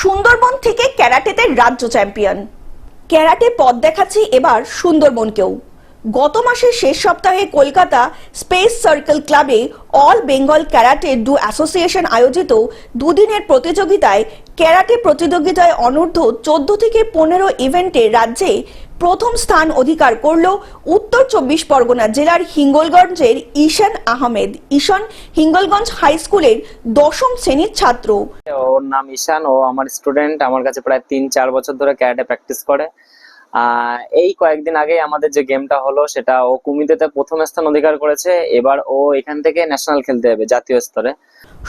সুন্দরবন থেকে ক্যারাটেতে রাজ্য champion. Karate পথ দেখাচ্ছে এবার সুন্দরবনকেও। গত মাসের শেষ সপ্তাহে কলকাতা স্পেস সার্কেল ক্লাবে all Bengal karate do association আয়োজিত দুদিনের প্রতিযোগিতায় ক্যারাটে প্রতিযোগিতায় অনূর্ধ্ব চোদ্দ থেকে পনেরো ইভেন্টে রাজ্যে প্রথম স্থান অধিকার করল উত্তর চব্বিশ পরগনা জেলার হিঙ্গলগঞ্জের ঈশান আহমেদ। ঈশান, হিঙ্গলগঞ্জ হাই স্কুলের দশম শ্রেণির ছাত্র। ওর নাম ঈশান। ও আমার স্টুডেন্ট। আমার কাছে প্রায় তিন চার বছর ধরে ক্যারাটে প্র্যাকটিস করে। এই কয়েকদিন আগে আমাদের যে গেমটা হলো সেটা ও কুমিতেতে প্রথম স্থান অধিকার করেছে, এবার ও এখান থেকে ন্যাশনাল খেলতে হবে জাতীয় স্তরে।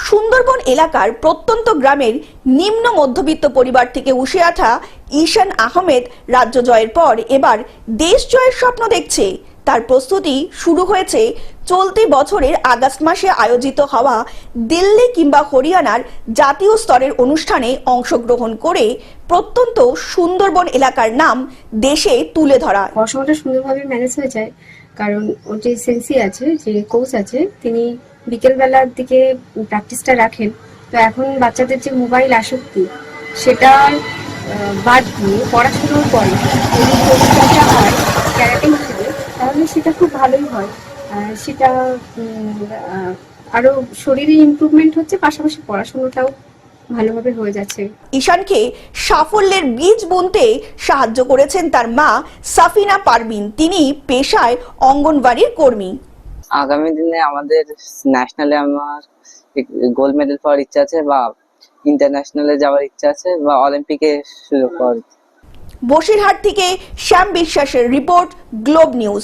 সুন্দরবন এলাকার প্রত্যন্ত গ্রামের নিম্ন মধ্যবিত্ত পরিবার থেকে উঠে আঠা ঈশান আহমেদ রাজ্য জয়ের পর এবার দেশ জয়ের স্বপ্ন দেখছে। তার প্রস্তুতি শুরু হয়েছে চলতি বছরের আগস্ট মাসে আয়োজিত হওয়া দিল্লি কিংবা হরিয়ানার জাতীয় স্তরের অনুষ্ঠানে অংশগ্রহণ করে প্রত্যন্ত সুন্দরবন এলাকার নাম দেশে তুলে ধরা। পড়াশোনাটা সুন্দরভাবে ম্যানেজ হয়ে যায়, কারণ ওর যে সেন্সি আছে, যে কোচ আছে, তিনি বিকেলবেলার দিকে প্র্যাকটিসটা রাখেন। তো এখন বাচ্চাদের যে মোবাইল আসক্তি, সেটা বাদ দিয়ে পড়াশোনার পরে যদি হয় ক্যারাটে হিসেবে তাহলে সেটা খুব ভালোই হয়। সেটা আরও শরীরে ইমপ্রুভমেন্ট হচ্ছে পাশাপাশি পড়াশোনাটাও ভালোভাবে হয়ে যাচ্ছে। ঈশানকে সাফল্যের বীজ বুনতে সাহায্য করেছেন তার মা সাফিনা পারবিন তিনি পেশায় অঙ্গনবাড়ির কর্মী। আগামী দিনে আমাদের ন্যাশনালে আমার গোল্ড মেডেল পাওয়ার ইচ্ছা আছে বা ইন্টারন্যাশনালে যাওয়ার ইচ্ছা আছে বা অলিম্পিকে সুযোগ পাওয়ার বসিরহাট থেকে শ্যাম বিশ্বাসের রিপোর্ট গ্লোব নিউজ।